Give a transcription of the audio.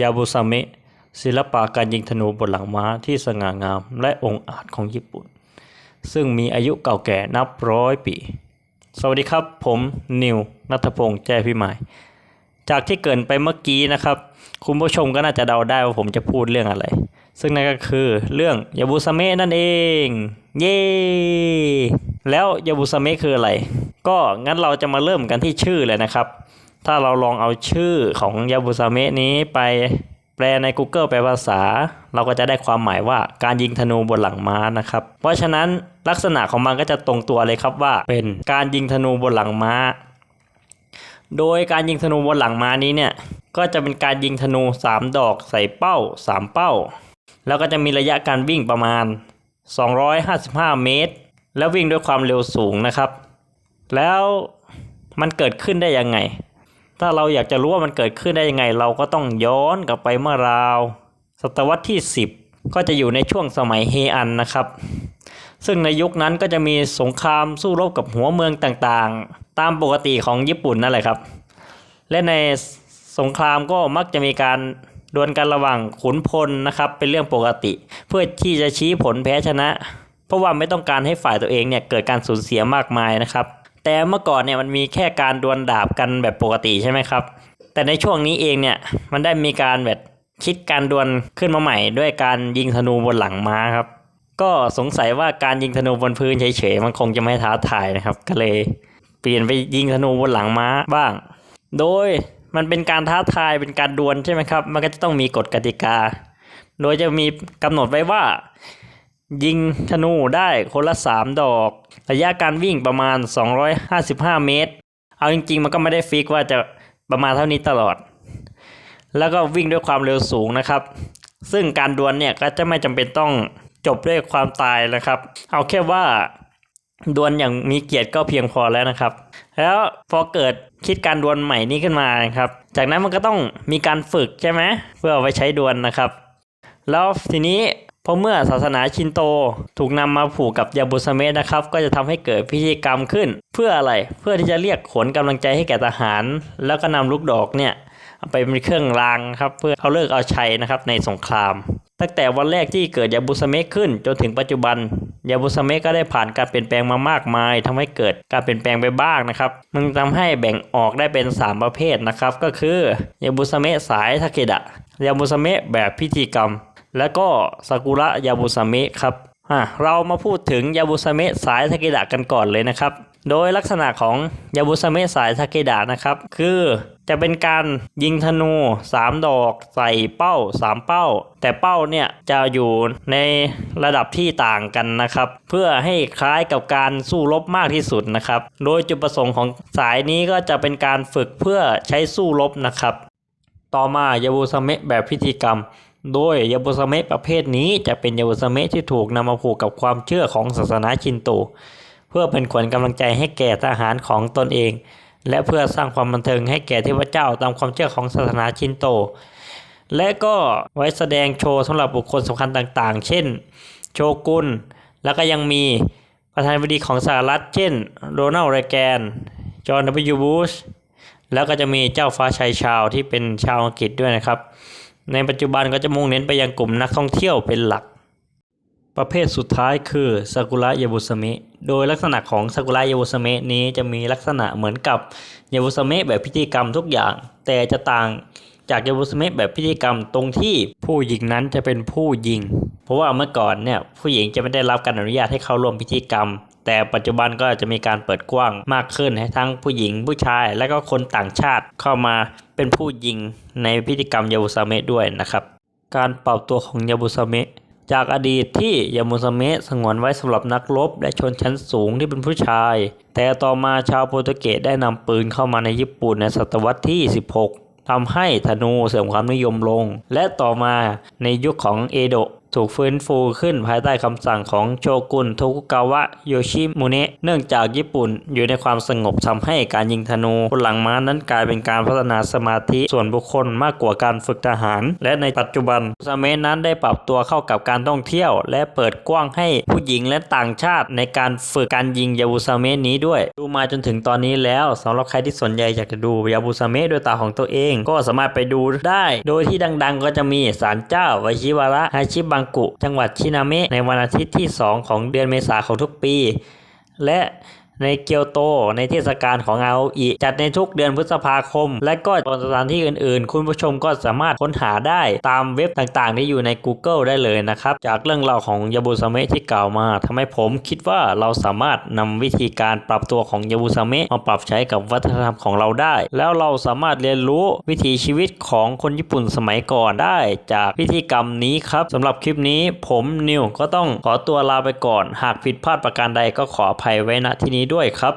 ยาบุซาเมะศิลปะการยิงธนูบนหลังม้าที่สง่างามและองอาจของญี่ปุ่น ซึ่งมีอายุเก่าแก่นับร้อยปี สวัสดีครับ ผมนิวนัทพงษ์แจ้พิมาย จากที่เกินไปเมื่อกี้นะครับ คุณผู้ชมก็น่าจะเดาได้ว่าผมจะพูดเรื่องอะไร ซึ่งนั่นก็คือเรื่องยาบุซาเมะนั่นเอง เย้แล้วยาบุซาเมะคืออะไร ก็งั้นเราจะมาเริ่มกันที่ชื่อเลยนะครับ ถ้าเราลองเอาชื่อของยาบุซาเมะนี้ไปแปลใน Google แปลภาษา เราก็จะได้ความหมายว่าการยิงธนูบนหลังม้านะครับ เพราะฉะนั้นลักษณะของมันก็จะตรงตัวเลยครับว่า เป็นการยิงธนูบนหลังม้า โดยการยิงธนูบนหลังม้านี้เนี่ยก็จะเป็นการยิงธนู 3 ดอกใส่เป้า 3 เป้า แล้วก็จะมีระยะการวิ่งประมาณ 255 เมตร แล้ววิ่งด้วยความเร็วสูงนะครับ แล้วมันเกิดขึ้นได้ยังไง ถ้าเราอยากจะรู้ว่ามันเกิดขึ้นได้ยังไง เราก็ต้องย้อนกลับไปเมื่อราว ศตวรรษที่ 10 ก็จะอยู่ในช่วงสมัยเฮอันนะครับ ซึ่งในยุคนั้นก็จะมีสงครามสู้รบกับหัวเมืองต่างๆ ตามปกติของญี่ปุ่นนั่นแหละครับ และในสงครามก็มักจะมีการดวลกันระหว่างขุนพลนะครับ เป็นเรื่องปกติ เพื่อที่จะชี้ผลแพ้ชนะ เพราะว่าไม่ต้องการให้ฝ่ายตัวเองเนี่ยเกิดการสูญเสียมากมายนะครับ แต่เมื่อก่อนเนี่ยมันมีแค่การดวลดาบกันแบบปกติใช่ไหมครับ แต่ในช่วงนี้เองเนี่ยมันได้มีการแบบคิดการดวลขึ้นมาใหม่ด้วยการยิงธนูบนหลังม้าครับ ก็สงสัยว่าการยิงธนูบนพื้นเฉยๆมันคงจะไม่ท้าทายนะครับ ก็เลยเปลี่ยนไปยิงธนูบนหลังม้าบ้าง โดยมันเป็นการท้าทายเป็นการดวลใช่ไหมครับ มันก็จะต้องมีกฎกติกา โดยจะมีกำหนดไว้ว่า ยิงธนูได้คนละ 3 ดอก ระยะการวิ่งประมาณ 255 เมตร เอาจริง ๆ มันก็ไม่ได้ฟิกว่าจะประมาณเท่านี้ตลอด แล้วก็วิ่งด้วยความเร็วสูงนะครับ ซึ่งการดวลเนี่ยก็จะไม่จำเป็นต้องจบด้วยความตายนะครับ เอาแค่ว่าดวลอย่างมีเกียรติก็เพียงพอแล้วนะครับ แล้วพอเกิดคิดการดวลใหม่นี้ขึ้นมานครับ จากนั้นมันก็ต้องมีการฝึกใช่ไหมเพื่อเอาไว้ใช้ดวลนะครับ แล้วทีนี้ พอเมื่อศาสนาชินโตถูกนำมาผูกกับยาบุสเมะนะครับ ก็จะทำให้เกิดพิธีกรรมขึ้น เพื่ออะไรเพื่อที่จะเรียกขนกำลังใจให้แก่ทหาร แล้วก็นำลูกดอกเนี่ยไปเป็นเครื่องรางครับเพื่อเอาเลิกเอาชัยนะครับในสงคราม ตั้งแต่วันแรกที่เกิดยาบุสเมะขึ้น จนถึงปัจจุบันยาบุสเมะก็ได้ผ่านการเปลี่ยนแปลงมามากมายทำให้เกิดการเปลี่ยนแปลงไปบ้างนะครับ มันทำให้แบ่งออกได้เป็น 3 ประเภทนะครับ ก็คือยาบุสเมะสายทาเคดะยาบุสเมะแบบพิธีกรรม แล้วก็ซากุระยาบุสเมะครับอะเรามาพูดถึงยาบุสเมะสายทาเคดะกันก่อนเลยนะครับ โดยลักษณะของยาบุสเมะสายทาเคดะนะครับ คือจะเป็นการยิงธนู 3 ดอกใส่เป้า 3 เป้า แต่เป้าเนี่ยจะอยู่ในระดับที่ต่างกันนะครับ เพื่อให้คล้ายกับการสู้รบมากที่สุดนะครับ โดยจุดประสงค์ของสายนี้ก็จะเป็นการฝึกเพื่อใช้สู้รบนะครับ ต่อมายาบุสเมะแบบพิธีกรรม โดยยาบุสเมะประเภทนี้จะเป็นยาบุสเมะที่ถูกนำมาผูกกับความเชื่อของศาสนาชินโต เพื่อเป็นขวัญกำลังใจให้แก่ทหารของตนเอง และเพื่อสร้างความบันเทิงให้แก่เทพเจ้าตามความเชื่อของศาสนาชินโต และก็ไว้แสดงโชว์สำหรับบุคคลสำคัญต่างๆ เช่น โชกุน แล้วก็ยังมีประธานาธิบดีของสหรัฐ เช่น โรนัลด์ เรแกน จอห์น W. บูชแล้วก็จะมีเจ้าฟ้าชายชาวที่เป็นชาวอังกฤษด้วยนะครับ ในปัจจุบันก็จะมุ่งเน้นไปยังกลุ่มนักท่องเที่ยวเป็นหลัก ประเภทสุดท้ายคือซากุระยาบุสเมะโดยลักษณะของซากุระยาบุสเมะนี้จะมีลักษณะเหมือนกับยาบุสเมะแบบพิธีกรรมทุกอย่าง แต่จะต่าง จากยาบุสเมะแบบพิธีกรรมตรงที่ผู้หญิงนั้นจะเป็นผู้ยิง เพราะว่าเมื่อก่อนเนี่ยผู้หญิงจะไม่ได้รับการอนุญาตให้เข้าร่วมพิธีกรรม แต่ปัจจุบันก็จะมีการเปิดกว้างมากขึ้นให้ทั้งผู้หญิงผู้ชาย และก็คนต่างชาติเข้ามาเป็นผู้ยิงในพิธีกรรมยาบุสเมะด้วยนะครับ การปรับตัวของยาบุสเมะจากอดีตที่ยามุสเมะสงวนไว้สำหรับนักรบและชนชั้นสูงที่เป็นผู้ชาย แต่ต่อมาชาวโปรตุเกสได้นำปืนเข้ามาในญี่ปุ่นในศตวรรษที่ 16 ทำให้ธนูเสื่อมความนิยมลง และต่อมาในยุคของเอโดะ ถูกฟื้นฟูขึ้นภายใต้คำสั่งของโชกุนโทกุกาวะโยชิมุเนะเนื่องจากญี่ปุ่นอยู่ในความสงบทำให้การยิงธนูบนหลังม้านั้นกลายเป็นการพัฒนาสมาธิส่วนบุคคลมากกว่าการฝึกทหาร และในปัจจุบันซาเมนั้นได้ปรับตัวเข้ากับการท่องเที่ยว และเปิดกว้างให้ผู้หญิงและต่างชาติในการฝึกการยิงยาบุซาเมะนี้ด้วย ดูมาจนถึงตอนนี้แล้วสำหรับใครที่สนใจอยากจะดูยาบุซาเมะด้วยตาของตัวเอง ก็สามารถไปดูได้ โดยที่ดังๆ ก็จะมีศาลเจ้าวชิวาระฮาชิบังกุ จังหวัดชินาเมะในวันอาทิตย์ที่ 2 ของเดือนเมษาของทุกปี และ ในเกียวโตในเทศกาลของอาโออิจัดในทุกเดือนพฤษภาคม และก็บนสถานที่อื่นๆ คุณผู้ชมก็สามารถค้นหาได้ตามเว็บต่างๆ ที่อยู่ใน Google ได้เลยนะครับ จากเรื่องราวของยาบุซาเมะที่กล่าวมาทำให้ผมคิดว่าเราสามารถนำวิธีการปรับตัวของยาบุซาเมะมาปรับใช้กับวัฒนธรรมของเราได้ แล้วเราสามารถเรียนรู้วิถีชีวิตของคนญี่ปุ่นสมัยก่อนได้ จากพิธีกรรมนี้ครับสำหรับคลิปนี้ผมนิวก็ต้องขอตัวลาไปก่อน หากผิดพลาดประการใดก็ขออภัยไว้ณที่นี้ด้วยครับ